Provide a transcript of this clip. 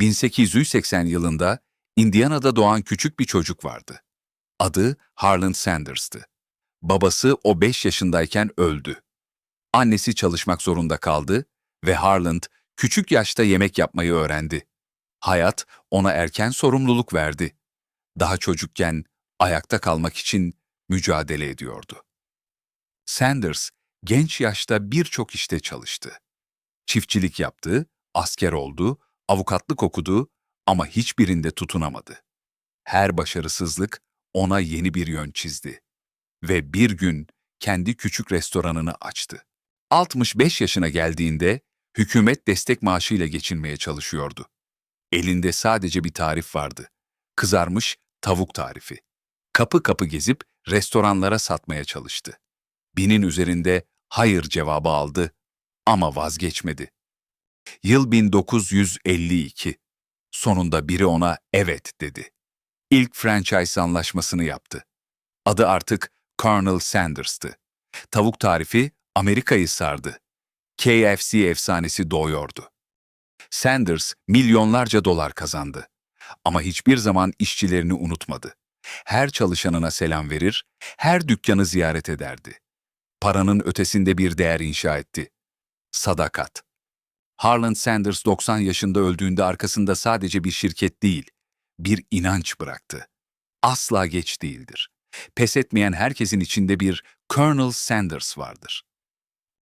1880 yılında Indiana'da doğan küçük bir çocuk vardı. Adı Harlan Sanders'tı. Babası o 5 yaşındayken öldü. Annesi çalışmak zorunda kaldı ve Harland küçük yaşta yemek yapmayı öğrendi. Hayat ona erken sorumluluk verdi. Daha çocukken ayakta kalmak için mücadele ediyordu. Sanders genç yaşta birçok işte çalıştı. Çiftçilik yaptı, asker oldu, avukatlık okudu ama hiçbirinde tutunamadı. Her başarısızlık ona yeni bir yön çizdi. Ve bir gün kendi küçük restoranını açtı. 65 yaşına geldiğinde hükümet destek maaşıyla geçinmeye çalışıyordu. Elinde sadece bir tarif vardı. Kızarmış tavuk tarifi. Kapı kapı gezip restoranlara satmaya çalıştı. Binin üzerinde hayır cevabı aldı ama vazgeçmedi. Yıl 1952. Sonunda biri ona evet dedi. İlk franchise anlaşmasını yaptı. Adı artık Colonel Sanders'tı. Tavuk tarifi Amerika'yı sardı. KFC efsanesi doğuyordu. Sanders milyonlarca dolar kazandı. Ama hiçbir zaman işçilerini unutmadı. Her çalışanına selam verir, her dükkanı ziyaret ederdi. Paranın ötesinde bir değer inşa etti. Sadakat. Harlan Sanders 90 yaşında öldüğünde arkasında sadece bir şirket değil, bir inanç bıraktı. Asla geç değildir. Pes etmeyen herkesin içinde bir Colonel Sanders vardır.